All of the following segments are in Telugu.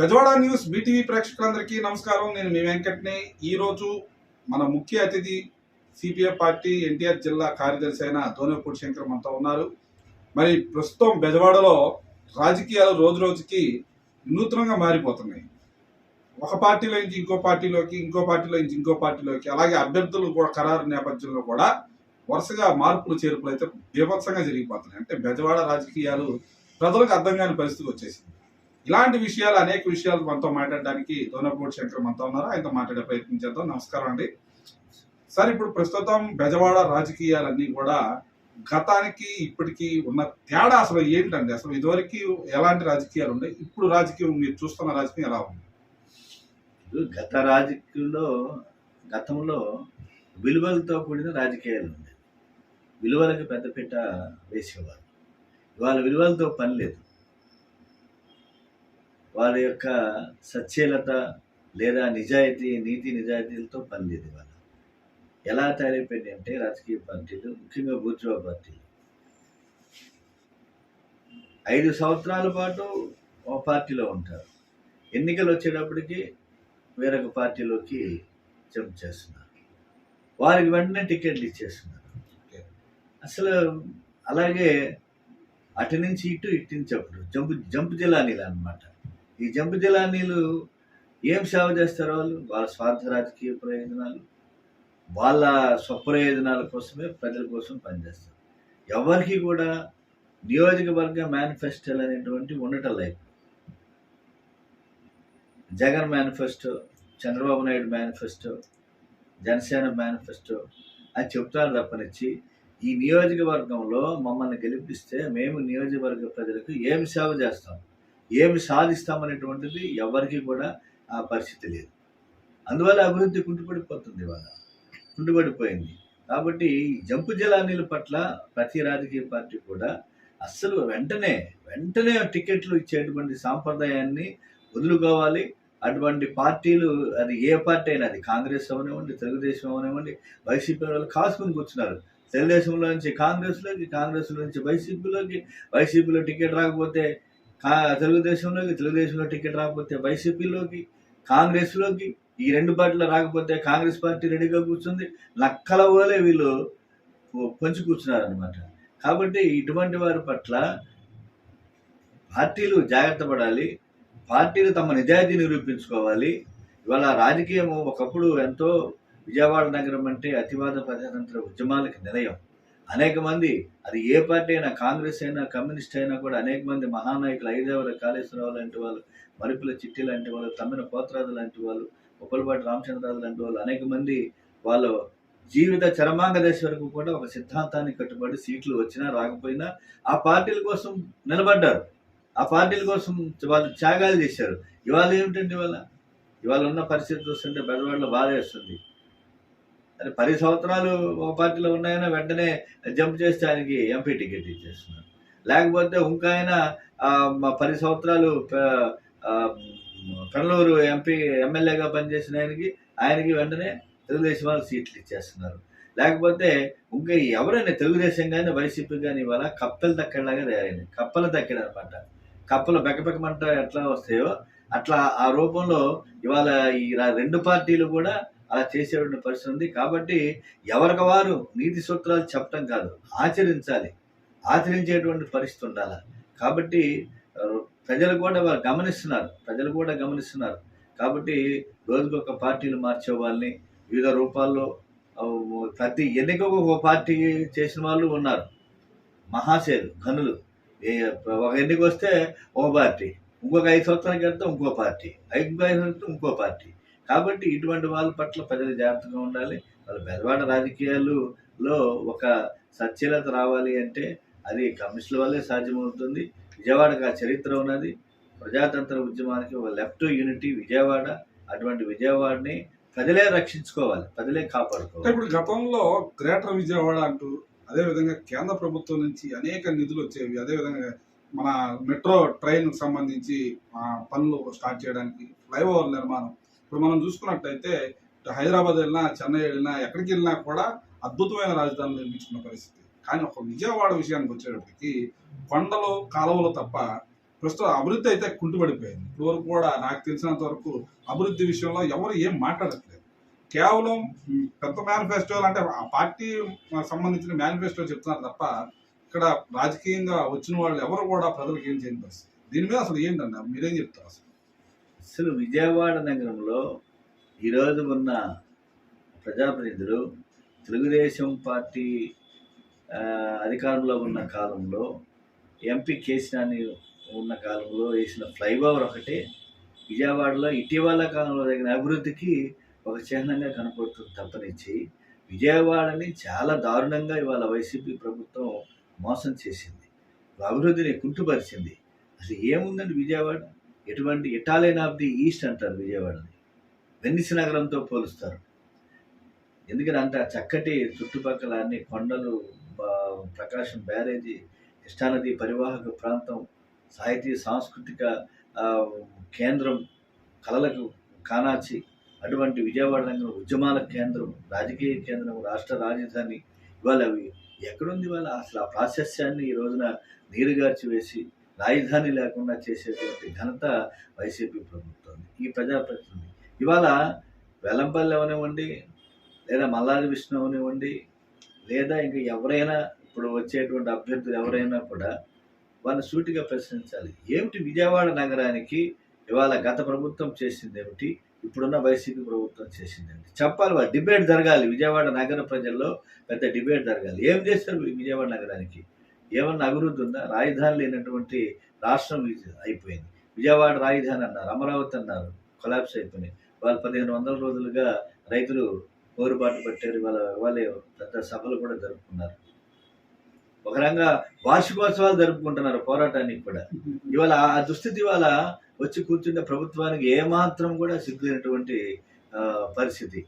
బెజవాడ న్యూస్ బీటీవీ ప్రేక్షకులందరికీ నమస్కారం. నేను మీ వెంకట్ని. ఈ రోజు మన ముఖ్య అతిథి సిపిఎం పార్టీ ఎన్టీఆర్ జిల్లా కార్యదర్శి అయిన దోనేపూడి శంకర్ మనతో ఉన్నారు. మరి ప్రస్తుతం బెజవాడలో రాజకీయాలు రోజు రోజుకి నూతనంగా మారిపోతున్నాయి. ఒక పార్టీలో నుంచి ఇంకో పార్టీలోకి ఇంకో పార్టీలో నుంచి ఇంకో పార్టీలోకి అలాగే అభ్యర్థులు కూడా ఖరారు నేపథ్యంలో కూడా వరుసగా మార్పులు చేర్పులు అయితే బీభత్సంగా జరిగిపోతున్నాయి. అంటే బెజవాడ రాజకీయాలు ప్రజలకు అర్థం కాని పరిస్థితి వచ్చేసింది. ఇలాంటి విషయాలు అనేక విషయాలు మనతో మాట్లాడడానికి దోనపూడి శంకర్ మనతో ఉన్నారు. ఆయనతో మాట్లాడే ప్రయత్నం చేద్దాం. నమస్కారం అండి. సార్ ఇప్పుడు ప్రస్తుతం బెజవాడ రాజకీయాలన్నీ కూడా గతానికి ఇప్పటికి ఉన్న తేడా అసలు ఏంటండి? అసలు ఇదివరకు ఎలాంటి రాజకీయాలు ఉన్నాయి ఇప్పుడు రాజకీయం మీరు చూస్తున్న రాజకీయం ఎలా ఉంది? గత రాజకీయంలో గతంలో విలువలతో కూడిన రాజకీయాలు ఉన్నాయి విలువలకు పెద్దపీట వేసేవారు వాళ్ళ విలువలతో పని లేదు. వాళ్ళ యొక్క సచ్ఛీలత లేదా నిజాయితీ నీతి నిజాయితీలతో పనిలేదు వాళ్ళ. ఇవాళ ఎలా తయారైపోయింది అంటే రాజకీయ పార్టీలు ముఖ్యంగా బూర్జువా పార్టీలు ఐదు సంవత్సరాల పాటు ఒక పార్టీలో ఉంటారు. ఎన్నికలు వచ్చేటప్పటికి వేరొక పార్టీలోకి జంప్ చేస్తున్నారు. వారికి వెంటనే టికెట్లు ఇచ్చేస్తున్నారు. అసలు అలాగే అటు నుంచి ఇటు ఇటు నుంచి అప్పుడు జంపు జంపు నీళ్ళు అనమాట ఈ జంపు జలానీలు ఏం సేవ చేస్తారు వాళ్ళు? వాళ్ళ స్వార్థ రాజకీయ ప్రయోజనాలు వాళ్ళ స్వప్రయోజనాల కోసమే ప్రజల కోసం పనిచేస్తారు. ఎవరికి కూడా నియోజకవర్గ మేనిఫెస్టోలు అనేటువంటి ఉండటం లేదు. Jagan manifesto Chandrababu Naidu manifesto Janasena manifesto అని చెప్తారు తప్పనిచ్చి ఈ నియోజకవర్గంలో మమ్మల్ని గెలిపిస్తే మేము నియోజకవర్గ ప్రజలకు ఏమి సేవ చేస్తాం? ఏమి సాధిస్తామనేటువంటిది ఎవరికి కూడా ఆ పరిస్థితి లేదు. అందువల్ల అభివృద్ధి కుంటుపడిపోతుంది ఇవాళ. కుంటుపడిపోయింది. కాబట్టి ఈ జంపు జలానీల పట్ల ప్రతి రాజకీయ పార్టీ కూడా అస్సలు వెంటనే వెంటనే టికెట్లు ఇచ్చేటువంటి సాంప్రదాయాన్ని వదులుకోవాలి. అటువంటి పార్టీలు అది ఏ పార్టీ అయినా అది కాంగ్రెస్ అవనివ్వండి తెలుగుదేశం అవనివ్వండి వైసీపీ వాళ్ళు కాసుకుని కూర్చున్నారు. తెలుగుదేశంలో నుంచి కాంగ్రెస్లోకి కాంగ్రెస్లో నుంచి వైసీపీలోకి వైసీపీలో టికెట్ రాకపోతే కా తెలుగుదేశంలోకి తెలుగుదేశంలో టికెట్ రాకపోతే వైసీపీలోకి కాంగ్రెస్లోకి ఈ రెండు పార్టీలు రాకపోతే కాంగ్రెస్ పార్టీ రెడీగా కూర్చుంది. లక్కల పోలే వీళ్ళు పొంచి కూర్చున్నారనమాట కాబట్టి ఇటువంటి వారి పట్ల పార్టీలు జాగ్రత్త పడాలి. పార్టీలు తమ నిజాయితీ నిరూపించుకోవాలి. ఇవాళ రాజకీయము ఒకప్పుడు ఎంతో విజయవాడ నగరం అంటే అతివాద ప్రజాతంత్ర ఉద్యమాలకి నిలయం. అనేక మంది అది ఏ పార్టీ అయినా కాంగ్రెస్ అయినా కమ్యూనిస్ట్ అయినా కూడా అనేక మంది మహానాయకులు ఐదేవర కాళేశ్వరరావు లాంటి వాళ్ళు మరుపుల చిట్టి లాంటి వాళ్ళు తమ్మిన పోతరాజు లాంటి వాళ్ళు ఉప్పలపాటి రామచంద్రరాజు లాంటి వాళ్ళు అనేక మంది వాళ్ళు జీవిత చరమాంగ దశ వరకు కూడా ఒక సిద్ధాంతానికి కట్టుబడి సీట్లు వచ్చినా రాకపోయినా ఆ పార్టీల కోసం నిలబడ్డారు. ఆ పార్టీల కోసం వాళ్ళు త్యాగాలు చేశారు. ఇవాళ ఏమిటండి ఇవాళ? ఇవాళ ఉన్న పరిస్థితి చూస్తుంటే బెదవాడలో బాధ వేస్తుంది అది పది సంవత్సరాలు ఒక పార్టీలో ఉన్నాయన్నా వెంటనే జంప్ చేస్తే ఆయనకి ఎంపీ టికెట్ ఇచ్చేస్తున్నారు. లేకపోతే ఇంకా ఆయన పది సంవత్సరాలు కడలూరు ఎంపీ ఎమ్మెల్యేగా పనిచేసిన ఆయనకి ఆయనకి వెంటనే తెలుగుదేశం వాళ్ళు సీట్లు ఇచ్చేస్తున్నారు. లేకపోతే ఇంకా ఎవరైనా తెలుగుదేశం కానీ వైసీపీ కానీ ఇవాళ కప్పలు తక్కడలాగా తయారైంది. కప్పలు దక్కడు అనమాట కప్పలు బెక్కబెక్కమంట ఎట్లా వస్తాయో అట్లా ఆ రూపంలో ఇవాళ ఈ రెండు పార్టీలు కూడా అలా చేసేటువంటి పరిస్థితి ఉంది. కాబట్టి ఎవరికి వారు నీతి సూత్రాలు చెప్పడం కాదు ఆచరించాలి. ఆచరించేటువంటి పరిస్థితి ఉండాలి? కాబట్టి ప్రజలు కూడా వారు గమనిస్తున్నారు. ప్రజలు కూడా గమనిస్తున్నారు. కాబట్టి రోజుకొక పార్టీలు మార్చే వాళ్ళని వివిధ రూపాల్లో ప్రతి ఎన్నికకు ఒక పార్టీ చేసిన వాళ్ళు ఉన్నారు. మహాశయులు ఘనులు. ఏ ఒక ఎన్నిక వస్తే ఒక పార్టీ ఇంకొక ఐదు సంవత్సరాల క్రితం ఇంకో పార్టీ ఐదు ఐదు ఇంకో పార్టీ. కాబట్టి ఇటువంటి వాళ్ళ పట్ల ప్రజలు జాగ్రత్తగా ఉండాలి. వాళ్ళ బెదవాడ రాజకీయాలులో ఒక సచ్ఛీలత రావాలి అంటే అది కమ్యూనిస్టుల వల్లే సాధ్యమవుతుంది. విజయవాడకు ఆ చరిత్ర ఉన్నది. ప్రజాతంత్ర ఉద్యమానికి ఒక లెఫ్ట్ యూనిటీ విజయవాడ. అటువంటి విజయవాడని ప్రజలే రక్షించుకోవాలి. ప్రజలే కాపాడుకోవాలి. ఇప్పుడు గతంలో గ్రేటర్ విజయవాడ అంటూ అదేవిధంగా కేంద్ర ప్రభుత్వం నుంచి అనేక నిధులు వచ్చేవి. అదే విధంగా మన మెట్రో ట్రైన్కు సంబంధించి పనులు స్టార్ట్ చేయడానికి ఫ్లైఓవర్ నిర్మాణం ఇప్పుడు మనం చూసుకున్నట్టయితే హైదరాబాద్ వెళ్ళినా చెన్నై వెళ్ళినా ఎక్కడికి వెళ్ళినా కూడా అద్భుతమైన రాజధాని నిర్మించుకున్న పరిస్థితి. కానీ ఒక విజయవాడ విషయానికి వచ్చేటప్పటికి కొండలు కాలువలు తప్ప ప్రస్తుతం అభివృద్ధి అయితే కుంటుపడిపోయింది. ఇప్పుడు వరకు కూడా నాకు తెలిసినంత వరకు అభివృద్ధి విషయంలో ఎవరు ఏం మాట్లాడట్లేదు. కేవలం పెద్ద మేనిఫెస్టోలు అంటే ఆ పార్టీ సంబంధించిన మేనిఫెస్టో చెప్తున్నారు తప్ప ఇక్కడ రాజకీయంగా వచ్చిన వాళ్ళు ఎవరు కూడా ప్రజలకు ఏం చేయని పరిస్థితి. దీని మీద అసలు ఏంటన్నా? మీరేం చెప్తారు అసలు? అసలు విజయవాడ నగరంలో ఈరోజు ఉన్న ప్రజాప్రతినిధులు తెలుగుదేశం పార్టీ అధికారంలో ఉన్న కాలంలో ఎంపీ కేసీఆర్ని ఉన్న కాలంలో వేసిన ఫ్లైఓవర్ ఒకటే. విజయవాడలో ఇటీవల కాలంలో జరిగిన అభివృద్ధికి ఒక చిహ్నంగా కనపడుతుంది తప్పనిచ్చి. విజయవాడని చాలా దారుణంగా ఇవాళ వైసీపీ ప్రభుత్వం మోసం చేసింది. అభివృద్ధిని కుంటుపరిచింది. అసలు ఏముందండి విజయవాడ? ఎటువంటి ఇటాలియన్ ఆఫ్ ది ఈస్ట్ అంటారు విజయవాడని. వెన్నిస్ నగరంతో పోలుస్తారు. ఎందుకంటే అంత చక్కటి చుట్టుపక్కల అన్ని కొండలు ప్రకాశం బ్యారేజీ కృష్ణానది పరివాహక ప్రాంతం సాహితీ సాంస్కృతిక కేంద్రం కళలకు కానాచి అటువంటి విజయవాడ నగరం ఉద్యమాల కేంద్రం రాజకీయ కేంద్రం రాష్ట్ర రాజధాని ఇవాళ అవి ఎక్కడుంది వాళ్ళ అసలు ఆ ప్రాశస్యాన్ని ఈ రోజున నీరుగార్చి వేసి రాజధాని లేకుండా చేసేటువంటి ఘనత వైసీపీ ప్రభుత్వం ఈ ప్రజాప్రతినిధి ఇవాళ వెల్లంపల్లి అవనివ్వండి లేదా మల్లాది విష్ణు అవనివ్వండి లేదా ఇంకా ఎవరైనా ఇప్పుడు వచ్చేటువంటి అభ్యర్థులు ఎవరైనా కూడా వాళ్ళని సూటిగా ప్రశ్నించాలి. ఏమిటి విజయవాడ నగరానికి ఇవాళ గత ప్రభుత్వం చేసింది ఏమిటి ఇప్పుడున్న వైసీపీ ప్రభుత్వం చేసింది ఏమిటి చెప్పాలి వాళ్ళు డిబేట్ జరగాలి. విజయవాడ నగర ప్రజల్లో పెద్ద డిబేట్ జరగాలి. ఏం చేస్తారు విజయవాడ నగరానికి? ఏమన్నా అభివృద్ధి ఉందా? రాజధాని లేనటువంటి రాష్ట్రం అయిపోయింది. విజయవాడ రాజధాని అన్నారు అమరావతి అన్నారు కొలాప్స్ అయిపోయినాయి. వాళ్ళు పదిహేను వందల రోజులుగా రైతులు పోరుబాటు పట్టారు వాళ్ళ వాళ్ళే పెద్ద సభలు కూడా జరుపుకున్నారు. ఒక రంగా వార్షికోత్సవాలు జరుపుకుంటున్నారు పోరాటానికి కూడా. ఇవాళ ఆ దుస్థితి ఇవాళ వచ్చి కూర్చుంటే ప్రభుత్వానికి ఏమాత్రం కూడా సిగ్గులేనటువంటి పరిస్థితి.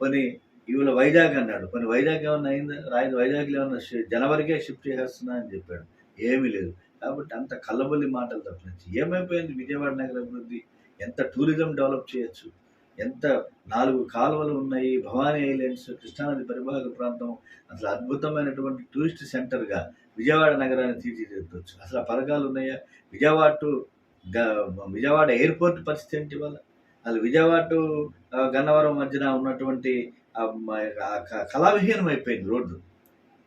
కొన్ని ఇవాళ వైజాగ్ అన్నాడు. కొన్ని వైజాగ్ ఏమన్నా అయిందా? రాయదు వైజాగ్లో ఏమన్నా జనవరికే షిఫ్ట్ చేస్తున్నా అని చెప్పాడు. ఏమీ లేదు. కాబట్టి అంత కల్లబొల్లి మాటలు తప్పించి ఏమైపోయింది? విజయవాడ నగర అభివృద్ధి? ఎంత టూరిజం డెవలప్ చేయొచ్చు? ఎంత నాలుగు కాలువలు ఉన్నాయి? భవానీ ఐలాండ్స్ కృష్ణానది పరిభాగ ప్రాంతం అసలు అద్భుతమైనటువంటి టూరిస్ట్ సెంటర్గా విజయవాడ నగరాన్ని తీర్చిదిద్దవచ్చు అసలు ఆ పథకాలు ఉన్నాయా? విజయవాడ టు గ- విజయవాడ ఎయిర్పోర్ట్ పరిస్థితి ఏంటి వాళ్ళ అసలు విజయవాడ టు గన్నవరం మధ్యన ఉన్నటువంటి కళావిహీనం అయిపోయింది రోడ్డు.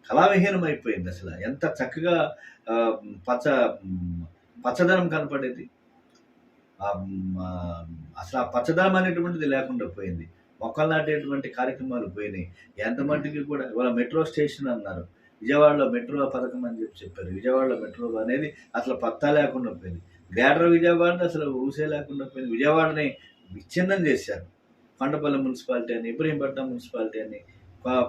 కళావిహీనం అయిపోయింది అసలు. ఎంత చక్కగా పచ్చ పచ్చదనం కనపడేది. అసలు ఆ పచ్చదనం అనేటువంటిది లేకుండా పోయింది. మొక్కలు నాటేటువంటి కార్యక్రమాలు పోయినాయి. ఎంత మట్టుకి కూడా ఇవాళ మెట్రో స్టేషన్ అన్నారు. విజయవాడలో మెట్రో పథకం అని చెప్పి చెప్పారు. విజయవాడలో మెట్రో అనేది అసలు పత్తా లేకుండా పోయింది. గ్రేటర్ విజయవాడ అసలు ఊసే లేకుండా పోయింది. విజయవాడని విచ్ఛిన్నం చేశారు. కొండపల్లి మున్సిపాలిటీ అని ఇబ్రహీంపట్నం మున్సిపాలిటీ అని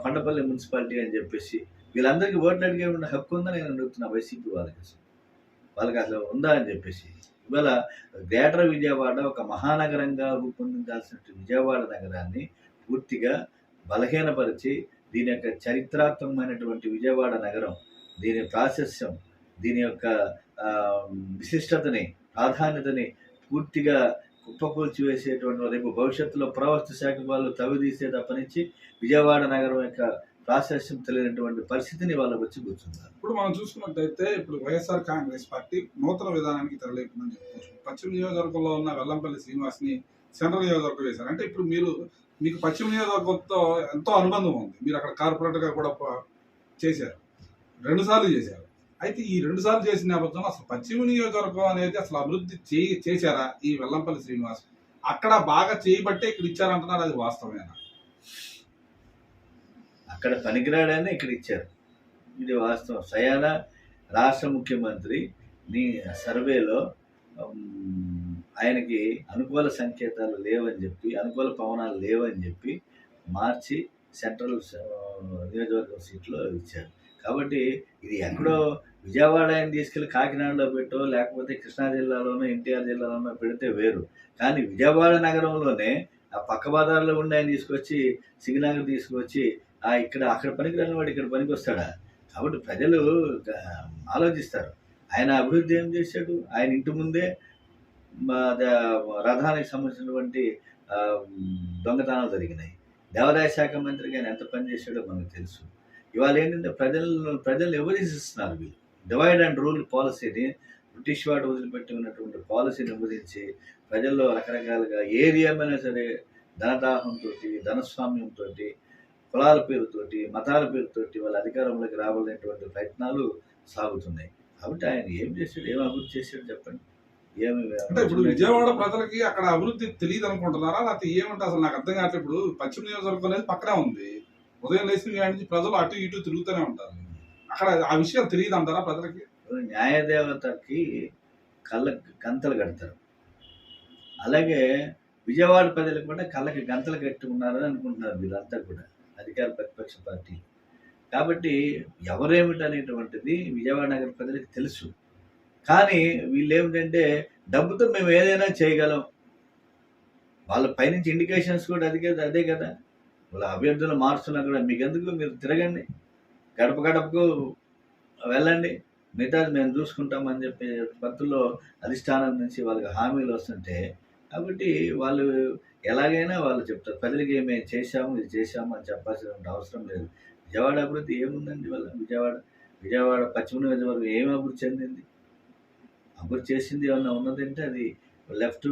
కొండపల్లి మున్సిపాలిటీ అని చెప్పేసి వీళ్ళందరికీ ఓట్లు అడిగే ఉన్న హక్కు ఉందని నేను అడుగుతున్నా వైసీపీ వాళ్ళకి అసలు. వాళ్ళకి అసలు ఉందా అని చెప్పేసి. ఇవాళ గ్రేటర్ విజయవాడ ఒక మహానగరంగా రూపొందించాల్సిన విజయవాడ నగరాన్ని పూర్తిగా బలహీనపరిచి దీని యొక్క చరిత్రాత్మకమైనటువంటి విజయవాడ నగరం దీని ప్రాశస్యం దీని యొక్క విశిష్టతని ప్రాధాన్యతని పూర్తిగా కుప్పకూల్చి వేసేటువంటి రేపు భవిష్యత్తులో పురావస్తు శాఖ వాళ్ళు తవ్విదీసే తప్పనించి విజయవాడ నగరం యొక్క ప్రాశస్యం తెలియనటువంటి పరిస్థితిని వాళ్ళు వచ్చి కూర్చున్నారు. ఇప్పుడు మనం చూసుకున్నట్టయితే ఇప్పుడు వైఎస్ఆర్ కాంగ్రెస్ పార్టీ నూతన విధానానికి తెరలేకుందని చెప్పుకోవచ్చు పశ్చిమ నియోజకవర్గంలో ఉన్న వెల్లంపల్లి శ్రీనివాస్ని సెంట్రల్ నియోజకవర్గం వేశారు. అంటే ఇప్పుడు మీరు మీకు పశ్చిమ నియోజకవర్గంతో ఎంతో అనుబంధం ఉంది. మీరు అక్కడ కార్పొరేటర్గా కూడా చేశారు. రెండుసార్లు చేశారు. అయితే ఈ రెండు సార్లు చేసిన నేపథ్యంలో అసలు పశ్చిమ నియోజకవర్గం అనేది అసలు అభివృద్ధి చే చేశారా ఈ వెల్లంపల్లి శ్రీనివాస్? అక్కడ బాగా చేయబట్టే ఇక్కడ ఇచ్చారంటున్నారు అది వాస్తవమేనా? అక్కడ పనికిరాడని ఇక్కడ ఇచ్చారు. ఇది వాస్తవం. సయాన రాష్ట్ర ముఖ్యమంత్రి నీ సర్వేలో ఆయనకి అనుకూల సంకేతాలు లేవని చెప్పి అనుకూల పవనాలు లేవని చెప్పి మార్చి సెంట్రల్ నియోజకవర్గం సీట్లో ఇచ్చారు. కాబట్టి ఇది ఎక్కడో విజయవాడ ఆయన తీసుకెళ్ళి కాకినాడలో పెట్టో లేకపోతే కృష్ణా జిల్లాలోనో ఎన్టీఆర్ జిల్లాలోనో పెడితే వేరు. కానీ విజయవాడ నగరంలోనే ఆ పక్క బజార్లో ఉండి ఆయన తీసుకొచ్చి సిగ్నగర్ తీసుకొచ్చి ఆ ఇక్కడ అక్కడ పనికి వాడు ఇక్కడ పనికి వస్తాడా కాబట్టి ప్రజలు ఆలోచిస్తారు. ఆయన అభివృద్ధి ఏం చేశాడు? ఆయన ఇంటి ముందే మా ద- రథానికి సంబంధించినటువంటి దొంగతనాలు జరిగినాయి. దేవాదాయ శాఖ మంత్రిగా ఆయన ఎంత పని చేశాడో మనకు తెలుసు. ఇవాళ ఏంటంటే ప్రజలు ప్రజలు ఎవరిస్తున్నారు వీళ్ళు? డివైడ్ అండ్ రూల్ పాలసీని బ్రిటిష్ వాడు వదిలిపెట్టి ఉన్నటువంటి పాలసీని విభజించి ప్రజల్లో రకరకాలుగా ఏది ఏమైనా సరే ధనదాహంతో ధనస్వామ్యంతో కులాల పేరుతోటి మతాల పేరుతోటి వాళ్ళ అధికారంలోకి రావాలనేటువంటి ప్రయత్నాలు సాగుతున్నాయి. కాబట్టి ఆయన ఏం చేశాడు? ఏం అభివృద్ధి చేశాడు చెప్పండి? ఏమి అంటే ఇప్పుడు విజయవాడ ప్రజలకి అక్కడ అభివృద్ధి తెలియదు అనుకుంటున్నారా లేకపోతే ఏమంటే అసలు నాకు అర్థం కావట్లేదు. ఇప్పుడు పశ్చిమ నియోజకవర్గం అనేది పక్కనే ఉంది. ఉదయం లేచిన నుంచి ప్రజలు అటు ఇటు తిరుగుతూనే ఉంటారు. అక్కడ ఆ విషయాలు తెలియదు అంటారా ప్రజలకి? న్యాయదేవతకి కళ్ళ గంతలు కడతారు. అలాగే విజయవాడ ప్రజలకు కూడా కళ్ళకి గంతలు కట్టుకున్నారని అనుకుంటున్నారు వీళ్ళంతా కూడా అధికార ప్రతిపక్ష పార్టీ. కాబట్టి ఎవరేమిటనేటువంటిది విజయవాడ నగర ప్రజలకు తెలుసు. కానీ వీళ్ళు ఏమిటంటే డబ్బుతో మేము ఏదైనా చేయగలం. వాళ్ళ పైనుంచి ఇండికేషన్స్ కూడా అదే కదా అదే కదా. వాళ్ళ అభ్యర్థులు మారుస్తున్నా కూడా మీకు ఎందుకు మీరు తిరగండి? గడప గడపకు వెళ్ళండి. మిగతాది మేము చూసుకుంటామని చెప్పి భక్తుల్లో అధిష్టానం నుంచి వాళ్ళకి హామీలు వస్తుంటే కాబట్టి వాళ్ళు ఎలాగైనా వాళ్ళు చెప్తారు ప్రజలకి మేము చేశాము ఇది చేశాము అని చెప్పాల్సిన అవసరం లేదు. విజయవాడ అభివృద్ధి ఏముందండి వాళ్ళ విజయవాడ? విజయవాడ పశ్చిమ నియోజకవర్గం ఏమి అభివృద్ధి చెందింది? అభివృద్ధి చేసింది ఏమన్నా ఉన్నదంటే అది లెఫ్ట్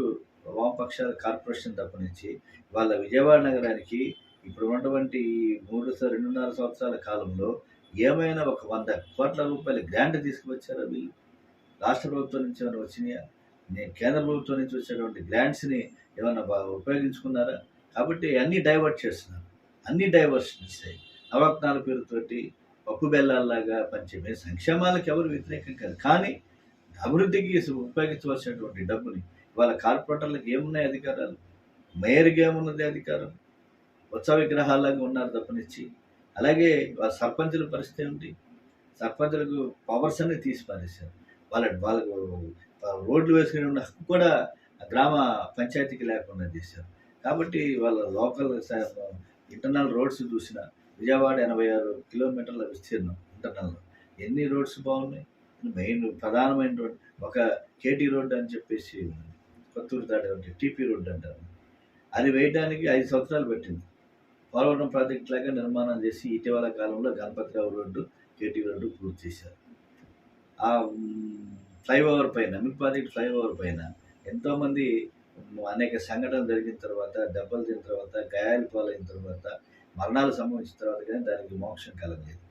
వామపక్షాల కార్పొరేషన్ తప్పనించి వాళ్ళ విజయవాడ నగరానికి ఇప్పుడు ఉన్నటువంటి మూడు స- రెండున్నర సంవత్సరాల కాలంలో ఏమైనా ఒక వంద కోట్ల రూపాయల గ్రాంట్ తీసుకువచ్చారా వీళ్ళు? రాష్ట్ర ప్రభుత్వం నుంచి ఏమైనా వచ్చినాయా? నేను కేంద్ర ప్రభుత్వం నుంచి వచ్చేటువంటి గ్రాంట్స్ని ఏమైనా బాగా ఉపయోగించుకున్నారా? కాబట్టి అన్నీ డైవర్ట్ చేస్తున్నారు. అన్ని డైవర్షన్ ఇస్తాయి నవరత్నాల పేరుతోటి పప్పు బెల్లాల్లాగా పంచమే సంక్షేమాలకు ఎవరు వ్యతిరేకం కాదు. కానీ అభివృద్ధికి ఉపయోగించవలసినటువంటి డబ్బుని వాళ్ళ కార్పొరేటర్లకు ఏమున్నాయి అధికారాలు? మేయర్కి ఏమున్నది అధికారం? ఉత్సవ విగ్రహాలాగా ఉన్నారు తప్పనిచ్చి అలాగే వాళ్ళ సర్పంచుల పరిస్థితి ఏమిటి? సర్పంచులకు పవర్స్ అన్ని తీసి పారేశారు వాళ్ళ వాళ్ళకు రోడ్లు వేసుకునే ఉన్న హక్కు కూడా గ్రామ పంచాయతీకి లేకుండా చేశారు. కాబట్టి వాళ్ళ లోకల్ ఇంటర్నల్ రోడ్స్ చూసిన విజయవాడ ఎనభై ఆరు కిలోమీటర్ల విస్తీర్ణం ఇంటర్నల్. ఎన్ని రోడ్స్ బాగున్నాయి? మెయిన్ ప్రధానమైన రోడ్ ఒక కేటీ రోడ్డు అని చెప్పేసి కొత్తూరు దాటి టీపీ రోడ్డు అంటారు. అది వేయడానికి ఐదు సంవత్సరాలు పెట్టింది. పోలవరం ప్రాజెక్ట్ లాగా నిర్మాణం చేసి ఇటీవల కాలంలో గణపతిరావు రోడ్డు కేటీ రోడ్డు పూర్తి చేశారు. ఆ ఫ్లైఓవర్ పైన మిడ్ ప్రాజెక్ట్ ఫ్లైఓవర్ పైన ఎంతోమంది అనేక సంఘటనలు జరిగిన తర్వాత దెబ్బలు తిన్న తర్వాత గాయాలు పాలైన తర్వాత మరణాలు సంభవించిన తర్వాత కానీ దానికి మోక్షం కలగలేదు.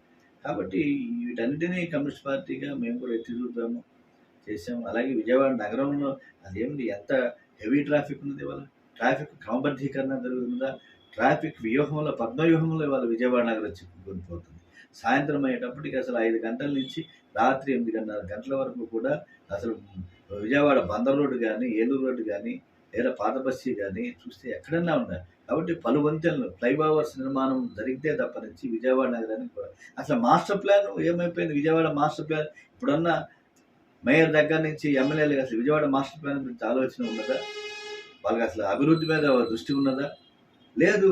కాబట్టి వీటన్నిటినీ కమ్యూనిస్ట్ పార్టీగా మేము కూడా ఎత్తి చూపాము చేసాము అలాగే విజయవాడ నగరంలో అదేమిటి ఎంత హెవీ ట్రాఫిక్ ఉన్నది ఇవాళ? ట్రాఫిక్ క్రమబద్ధీకరణ జరుగుతుందా? ట్రాఫిక్ వ్యూహంలో పద్మవ్యూహంలో ఇవాళ విజయవాడ నగరం చిక్కుకొని పోతుంది సాయంత్రం అయ్యేటప్పటికి అసలు ఐదు గంటల నుంచి రాత్రి ఎనిమిదిన్నర గంటల వరకు కూడా అసలు విజయవాడ బందర్ రోడ్డు కానీ ఏలూరు రోడ్డు కానీ లేదా పాత బస్తీ కానీ చూస్తే ఎక్కడన్నా ఉన్నాయి కాబట్టి పలు వంతెనలు ఫ్లైఓవర్స్ నిర్మాణం జరిగితే తప్ప నుంచి విజయవాడ నగరానికి కూడా. అసలు మాస్టర్ ప్లాన్ ఏమైపోయింది? విజయవాడ మాస్టర్ ప్లాన్ ఇప్పుడున్న మేయర్ దగ్గర నుంచి ఎమ్మెల్యేలు అసలు విజయవాడ మాస్టర్ ప్లాన్ గురించి ఆలోచన ఉన్నదా? వాళ్ళకి అసలు అభివృద్ధి మీద దృష్టి ఉన్నదా? లేదు.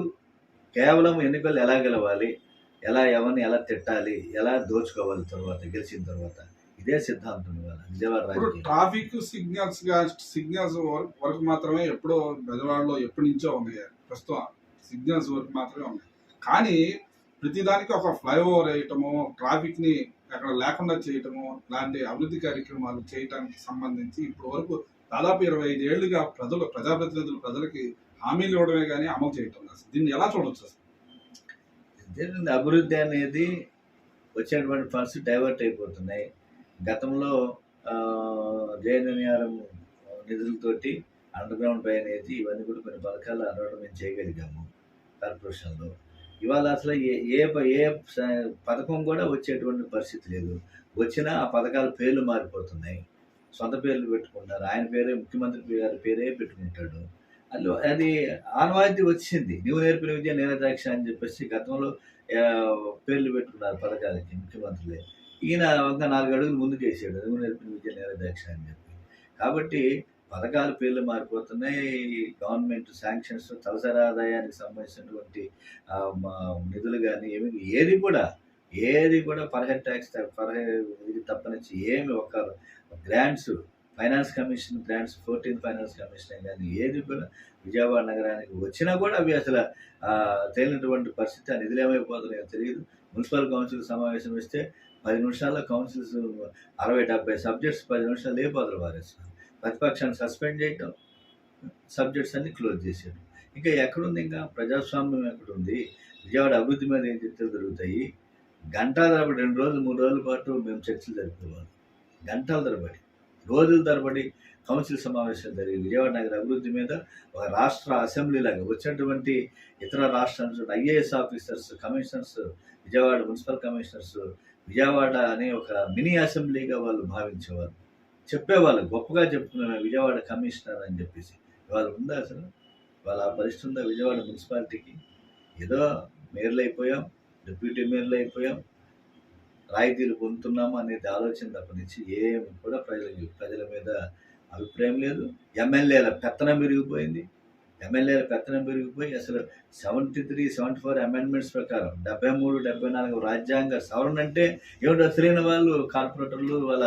కేవలం ఎన్నికలు ఎలా గెలవాలి ఎలా ఎవరిని ఎలా తిట్టాలి ఎలా దోచుకోవాలి తర్వాత గెలిచిన తర్వాత ఇదే సిద్ధాంతం విజయవాడ ట్రాఫిక్ సిగ్నల్స్గా సిగ్నల్స్ వరకు మాత్రమే ఎప్పుడో బెజవాడలో ఎప్పటి నుంచో ఉన్నాయి. ప్రస్తుతం సిగ్నల్స్ వరకు మాత్రమే ఉన్నాయి. కానీ ప్రతిదానికి ఒక ఫ్లైఓవర్ వేయటము ట్రాఫిక్ని అక్కడ లేకుండా చేయటము లాంటి అభివృద్ధి కార్యక్రమాలు చేయటానికి సంబంధించి ఇప్పటి వరకు దాదాపు ఇరవై ఐదు ఏళ్ళుగా ప్రజలు ప్రజాప్రతినిధులు ప్రజలకి హామీలు ఇవ్వడమే కానీ అమలు చేయటం అసలు దీన్ని ఎలా చూడొచ్చు అసలు? అభివృద్ధి అనేది వచ్చేటువంటి ఫండ్స్ డైవర్ట్ అయిపోతున్నాయి. గతంలో జయనియారం నిధులతోటి అండర్ గ్రౌండ్ అనేది ఇవన్నీ కూడా కొన్ని పథకాలు అనవడం మేము చేయగలిగాము కార్పొరేషన్లో. ఇవాళ అసలు ఏ ఏ ఏ పథకం కూడా వచ్చేటువంటి పరిస్థితి లేదు. వచ్చినా ఆ పథకాల పేర్లు మారిపోతున్నాయి. సొంత పేర్లు పెట్టుకుంటారు ఆయన పేరే ముఖ్యమంత్రి గారి పేరే పెట్టుకుంటాడు. అల్లు అది ఆనవాయితీ వచ్చింది. నువ్వు నేర్పిన విద్య నేరదాక్ష అని చెప్పేసి గతంలో పేర్లు పెట్టుకున్నారు పథకాలకి ముఖ్యమంత్రులే. ఈయన ఒక నాలుగు అడుగులు ముందుకు వేసాడు. నువ్వు నేర్పిన విద్య నేరదాక్ష అని చెప్పి. కాబట్టి పథకాల పేర్లు మారిపోతున్నాయి. గవర్నమెంట్ శాంక్షన్స్ తలసరి ఆదాయానికి సంబంధించినటువంటి మా నిధులు కానీ ఏమి ఏది కూడా ఏది కూడా పర్హెడ్ ట్యాక్స్ పర్హెడ్ ఇది తప్పనిచ్చి ఏమి ఒక grants finance commission plans fourteen finance commission కానీ ఏది కూడా విజయవాడ నగరానికి వచ్చినా కూడా అవి అసలు తేలినటువంటి పరిస్థితి ఆ నిధులు ఏమైపోతున్నాయో తెలియదు. మున్సిపల్ కౌన్సిల్ సమావేశం ఇస్తే పది నిమిషాల్లో కౌన్సిల్స్ అరవై డెబ్బై సబ్జెక్ట్స్ పది నిమిషాలు ఏ బదులు ప్రతిపక్షాన్ని సస్పెండ్ చేయటం సబ్జెక్ట్స్ అన్ని క్లోజ్ చేసేయడం ఇంకా ఎక్కడుంది ఇంకా? ప్రజాస్వామ్యం ఎక్కడుంది? విజయవాడ అభివృద్ధి మీద ఏం చర్చలు జరుగుతాయి? గంటల తరబడి రెండు రోజులు మూడు రోజుల పాటు మేము చర్చలు జరుపుకోవాలి. గంటల తరబడి. రోజుల తరబడి కౌన్సిల్ సమావేశాలు జరిగి విజయవాడ నగర అభివృద్ధి మీద ఒక రాష్ట్ర అసెంబ్లీ లాగా వచ్చినటువంటి ఇతర రాష్ట్రాల IAS officers commissioners Vijayawada municipal commissioners Vijayawada అనే ఒక మినీ అసెంబ్లీగా వాళ్ళు భావించేవారు చెప్పేవాళ్ళు గొప్పగా చెప్పుకునే విజయవాడ కమిషనర్ అని చెప్పేసి. ఇవాళ ఉందా అసలు? వాళ్ళ ఆ పరిస్థితి ఉందా విజయవాడ మున్సిపాలిటీకి? ఏదో మేయర్లు అయిపోయాం డిప్యూటీ మేయర్లు అయిపోయాం రాయితీలు పొందుతున్నాము అనేది ఆలోచన తప్పనిచ్చి ఏం కూడా ప్రజల ప్రజల మీద అభిప్రాయం లేదు. ఎమ్మెల్యేల పెత్తనం పెరిగిపోయింది. ఎమ్మెల్యేల పెత్తనం పెరిగిపోయి అసలు seventy three seventy four amendments ప్రకారం డెబ్బై మూడు డెబ్బై నాలుగు రాజ్యాంగ సవరణ అంటే ఏమిటో తెలియని వాళ్ళు కార్పొరేటర్లు వాళ్ళ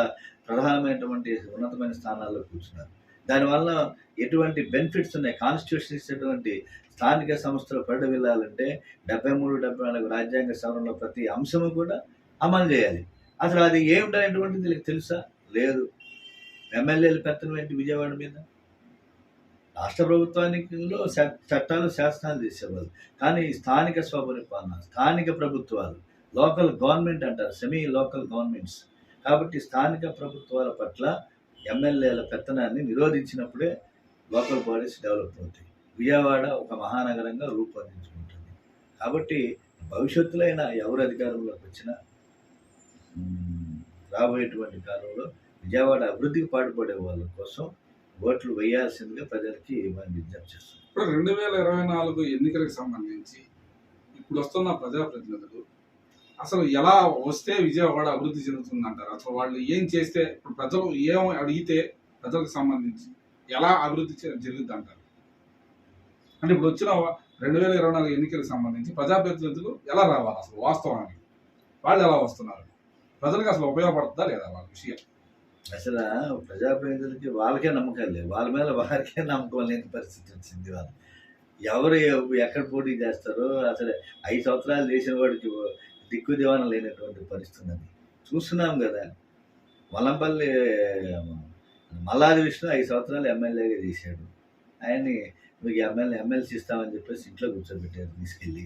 ప్రధానమైనటువంటి ఉన్నతమైన స్థానాల్లో కూర్చున్నారు. దానివల్ల ఎటువంటి బెనిఫిట్స్ ఉన్నాయి? కాన్స్టిట్యూషన్ ఇచ్చేటువంటి స్థానిక సంస్థలు పరిడ వెళ్ళాలంటే డెబ్బై మూడు డెబ్బై నాలుగు రాజ్యాంగ సవరణలో ప్రతి అంశము కూడా అమలు చేయాలి. అసలు అది ఏమిటనేటువంటిది నీకు తెలుసా? లేదు. ఎమ్మెల్యేలు పెత్తనం ఏంటి విజయవాడ మీద? రాష్ట్ర ప్రభుత్వానికిలో చట్టాలు శాసనాలు చేసేవాళ్ళు. కానీ స్థానిక స్వపరిపాలన స్థానిక ప్రభుత్వాలు లోకల్ గవర్నమెంట్ అంటారు సెమీ లోకల్ గవర్నమెంట్స్. కాబట్టి స్థానిక ప్రభుత్వాల పట్ల ఎమ్మెల్యేల పెత్తనాన్ని నిరోధించినప్పుడే లోకల్ బాడీస్ డెవలప్ అవుతాయి. విజయవాడ ఒక మహానగరంగా రూపొందించుకుంటుంది కాబట్టి భవిష్యత్తులో అయినా ఎవరు అధికారంలోకి వచ్చినా రాబోయేటువంటి కాలంలో విజయవాడ అభివృద్ధికి పాటుపడే వాళ్ళ కోసం ఓట్లు వేయాల్సిందిగా ప్రజలకి మనం విజ్ఞప్తి చేస్తున్నాం. ఇప్పుడు రెండు వేల ఇరవై నాలుగు ఎన్నికలకు సంబంధించి ఇప్పుడు వస్తున్న ప్రజాప్రతినిధులు అసలు ఎలా వస్తే విజయవాడ అభివృద్ధి చెందుతుంది అంటారు అసలు వాళ్ళు ఏం చేస్తే ఇప్పుడు ప్రజలు ఏం అడిగితే ప్రజలకు సంబంధించి ఎలా అభివృద్ధి చే- జరుగుద్ది అంటారు అంటే ఇప్పుడు వచ్చిన రెండు వేల ఇరవై నాలుగు ఎన్నికలకు సంబంధించి ప్రజాప్రతినిధులు ఎలా రావాలి అసలు వాస్తవానికి? వాళ్ళు ఎలా వస్తున్నారు? ప్రజలకు అసలు ఉపయోగపడుతుందా లేదా వాళ్ళ విషయం? అసలు ప్రజాప్రతినిధులకి వాళ్ళకే నమ్మకం లేదు. వాళ్ళ మీద వారికే నమ్మకం లేని పరిస్థితి వచ్చింది వాళ్ళు ఎవరు ఎక్కడ పోటీ చేస్తారో అసలు ఐదు సంవత్సరాలు చేసిన వాడికి దిక్కు దివాన లేనటువంటి పరిస్థితి అది చూస్తున్నాం కదా. మల్లంపల్లి మల్లాది విష్ణు ఐదు సంవత్సరాలు ఎమ్మెల్యేగా చేశాడు. ఆయన్ని మీకు ఎమ్మెల్యే ఎమ్మెల్సీ ఇస్తామని చెప్పేసి ఇంట్లో కూర్చోబెట్టారు తీసుకెళ్ళి.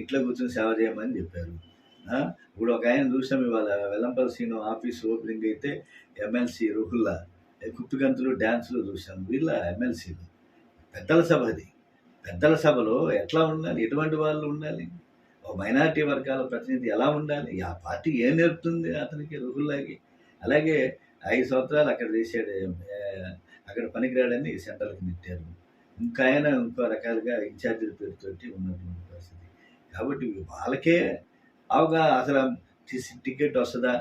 ఇంట్లో కూర్చొని సేవ చేయమని చెప్పారు. ఇప్పుడు ఒక ఆయన చూసాం ఇవాళ వెల్లంపల్లి సీను ఆఫీస్ ఓపెనింగ్ అయితే ఎమ్మెల్సీ రుహుల్లా కుప్పిగంతులు డ్యాన్సులు చూసాం వీళ్ళ ఎమ్మెల్సీలు. పెద్దల సభ అది. పెద్దల సభలో ఎట్లా ఉండాలి? ఎటువంటి వాళ్ళు ఉండాలి? ఒక మైనారిటీ వర్గాల ప్రతినిధి ఎలా ఉండాలి? ఆ పార్టీ ఏం నేర్పుతుంది అతనికి రుహుల్లాకి? అలాగే ఐదు సంవత్సరాలు అక్కడ చేసాడు అక్కడ పనికిరాడని సెంట్రల్కి నెట్టారు. ఇంకా ఆయన ఇంకో రకాలుగా ఇన్ఛార్జీల పేరుతోటి ఉన్నటువంటి పరిస్థితి. కాబట్టి వాళ్ళకే అవగా అసలు టికెట్ వస్తుందా?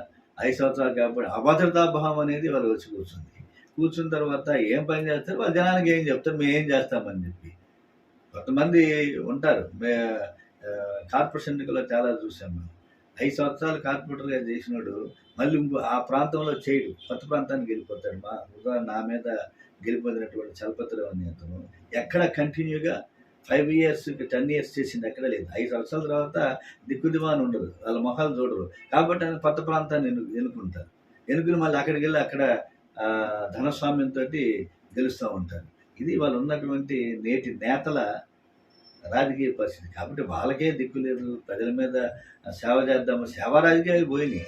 ఐదు సంవత్సరాలు కాబట్టి అభద్రతాభావం అనేది వాళ్ళు వచ్చి కూర్చుంది. కూర్చున్న తర్వాత ఏం పని చేస్తారు? వాళ్ళు జనానికి ఏం చెప్తారు? మేము ఏం చేస్తామని చెప్పి. కొంతమంది ఉంటారు. మే కార్పొరేషన్ ఎన్నికల్లో చాలా చూసాం మేము ఐదు సంవత్సరాలు కార్పొరేటర్గా చేసినాడు మళ్ళీ ఇంకో ఆ ప్రాంతంలో చేయడు. కొత్త ప్రాంతానికి వెళ్ళిపోతాడు. మా ఉదాహరణ నా మీద గెలిపొందినటువంటి చలపతిరావు అని అతను. ఎక్కడ కంటిన్యూగా ఫైవ్ ఇయర్స్ టెన్ ఇయర్స్ చేసింది ఎక్కడ లేదు. ఐదు సంవత్సరాల తర్వాత దిక్కుదివాన్ ఉండదు. వాళ్ళ మొహాలు చూడరు. కాబట్టి ఆయన కొత్త ప్రాంతాన్ని ఎన్ను ఎన్నుకుంటారు. ఎన్నుకుని మళ్ళీ అక్కడికి వెళ్ళి అక్కడ ధనస్వామ్యంతో గెలుస్తూ ఉంటారు. ఇది వాళ్ళు ఉన్నటువంటి నేటి నేతల రాజకీయ పరిస్థితి. కాబట్టి వాళ్ళకే దిక్కు లేదు. ప్రజల మీద సేవ చేద్దాము. సేవా రాజకీయాలు పోయినాయి.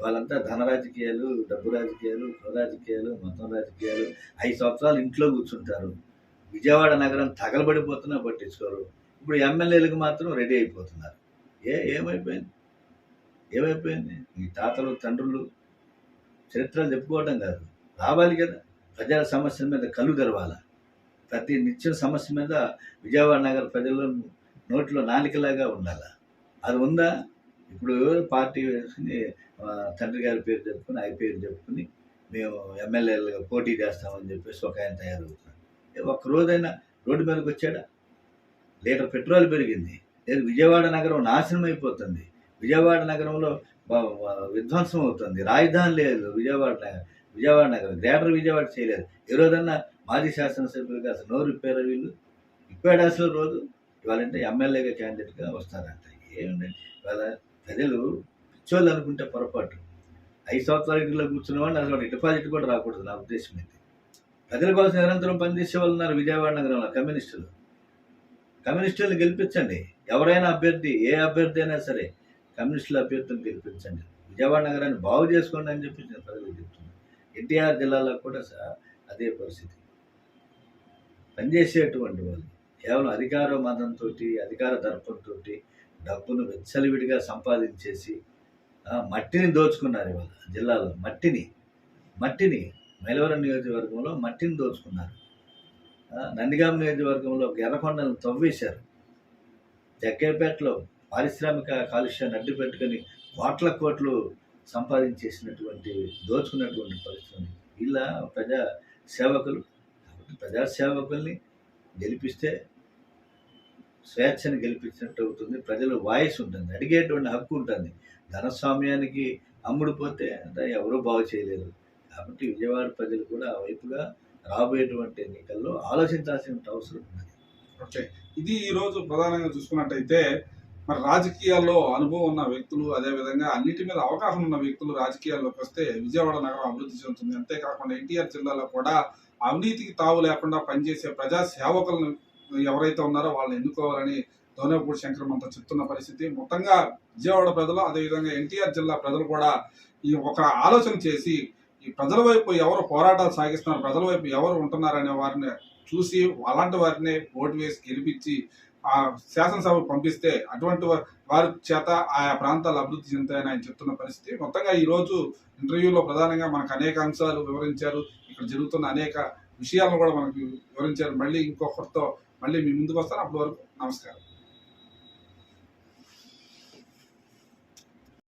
వాళ్ళంతా ధన రాజకీయాలు డబ్బు రాజకీయాలు కుల రాజకీయాలు మతం రాజకీయాలు. ఐదు సంవత్సరాలు ఇంట్లో కూర్చుంటారు. విజయవాడ నగరం తగలబడిపోతున్నా పట్టించుకోరు. ఇప్పుడు ఎమ్మెల్యేలకు మాత్రం రెడీ అయిపోతున్నారు. ఏ ఏమైపోయింది? ఏమైపోయింది? మీ తాతలు తండ్రులు చరిత్రలు చెప్పుకోవడం కాదు. రావాలి కదా. ప్రజల సమస్యల మీద కళ్ళు తెరవాల? ప్రతి నిత్యం సమస్య మీద విజయవాడ నగర ప్రజల్లో నోట్లో నాలికలాగా ఉండాల? అది ఉందా? ఇప్పుడు పార్టీ వేసుకుని తండ్రి గారి పేరు చెప్పుకుని ఆయన పేరు చెప్పుకుని మేము ఎమ్మెల్యేలుగా పోటీ చేస్తామని చెప్పేసి ఒక ఆయన తయారవుతున్నారు. ఒక్కరోజైనా రోడ్డు మీదకి వచ్చాడా? లీటర్ పెట్రోల్ పెరిగింది. లేదు విజయవాడ నగరం నాశనం అయిపోతుంది. విజయవాడ నగరంలో విధ్వంసం అవుతుంది. రాజధాని లేదు విజయవాడ నగరం. విజయవాడ నగరం. గ్రేటర్ విజయవాడ చేయలేదు. ఏ రోజన్నా మాజీ శాసనసభ్యులు అసలు నోరు ఇప్పారా వీళ్ళు? ఇప్పాడు అసలు రోజు? ఇవాళంటే ఎమ్మెల్యేగా క్యాండిడేట్గా వస్తారంట. ఏమండి ఇవాళ ప్రజలు పిచ్చోళ్ళు అనుకుంటే పొరపాటు. ఐదు సంవత్సరాల ఇంట్లో కూర్చున్న వాళ్ళు అసలు డిపాజిట్ కూడా రాకూడదు నా ఉద్దేశం అయితే. ప్రజల కోసం నిరంతరం పనిచేసే వాళ్ళు ఉన్నారు విజయవాడ నగరంలో కమ్యూనిస్టులు. కమ్యూనిస్టులను గెలిపించండి. ఎవరైనా అభ్యర్థి ఏ అభ్యర్థి అయినా సరే కమ్యూనిస్టుల అభ్యర్థులను గెలిపించండి. విజయవాడ నగరాన్ని బాగు చేసుకోండి అని చెప్పి నేను ప్రజలకు చెప్తున్నాను. ఎన్టీఆర్ జిల్లాలో కూడా అదే పరిస్థితి. పనిచేసేటువంటి వాళ్ళు కేవలం అధికార మతంతో అధికార దర్పంతో డబ్బును వెచ్చలివిడిగా సంపాదించేసి మట్టిని దోచుకున్నారు ఇవాళ జిల్లాలో. మట్టిని మట్టిని మైలవరం నియోజకవర్గంలో మట్టిని దోచుకున్నారు. నందిగామ నందిగాం నియోజకవర్గంలో ఎర్రకొండలను తవ్వేశారు. జగ్గేపేటలో పారిశ్రామిక కాలుష్యాన్ని అడ్డు పెట్టుకొని కోట్ల కోట్లు సంపాదించేసినటువంటి దోచుకున్నటువంటి పరిస్థితి ఇలా ప్రజా సేవకులు కాబట్టి ప్రజా సేవకుల్ని గెలిపిస్తే స్వేచ్ఛను గెలిపించినట్టు అవుతుంది. ప్రజల వాయిస్ ఉంటుంది అడిగేటువంటి హక్కు ఉంటుంది. ధనస్వామ్యానికి అమ్ముడుపోతే అంటే ఎవరూ బాగు చేయలేరు. కాబట్టి విజయవాడ ప్రజలు కూడా ఆ వైపుగా రాబోయేటువంటి ఎన్నికల్లో ఆలోచించాల్సిన అవసరం ఉన్నది. ఓకే. ఇది ఈరోజు ప్రధానంగా చూసుకున్నట్టయితే మరి రాజకీయాల్లో అనుభవం ఉన్న వ్యక్తులు అదేవిధంగా అన్నిటి మీద అవగాహన ఉన్న వ్యక్తులు రాజకీయాల్లోకి వస్తే విజయవాడ నగరం అభివృద్ధి చెందుతుంది. అంతేకాకుండా ఎన్టీఆర్ జిల్లాలో కూడా అవినీతికి తావు లేకుండా పనిచేసే ప్రజా సేవకులను ఎవరైతే ఉన్నారో వాళ్ళని ఎన్నుకోవాలని దోనేపూడి శంకర్ అంతా చెప్తున్న పరిస్థితి. మొత్తంగా విజయవాడ ప్రజలు అదేవిధంగా ఎన్టీఆర్ జిల్లా ప్రజలు కూడా ఈ ఒక ఆలోచన చేసి ఈ ప్రజల వైపు ఎవరు పోరాటాలు సాగిస్తున్నారు ప్రజల వైపు ఎవరు ఉంటున్నారనే వారిని చూసి అలాంటి వారిని ఓటు వేసి గెలిపించి ఆ శాసనసభకు పంపిస్తే అటువంటి వారి చేత ఆయా ప్రాంతాలు అభివృద్ధి చెందుతాయని ఆయన చెప్తున్న పరిస్థితి. మొత్తంగా ఈరోజు ఇంటర్వ్యూలో ప్రధానంగా మనకు అనేక అంశాలు వివరించారు. ఇక్కడ జరుగుతున్న అనేక విషయాలను కూడా మనకు వివరించారు. మళ్ళీ ఇంకొకరితో మళ్ళీ మీ ముందుకు వస్తాను. అప్పటి వరకు నమస్కారం.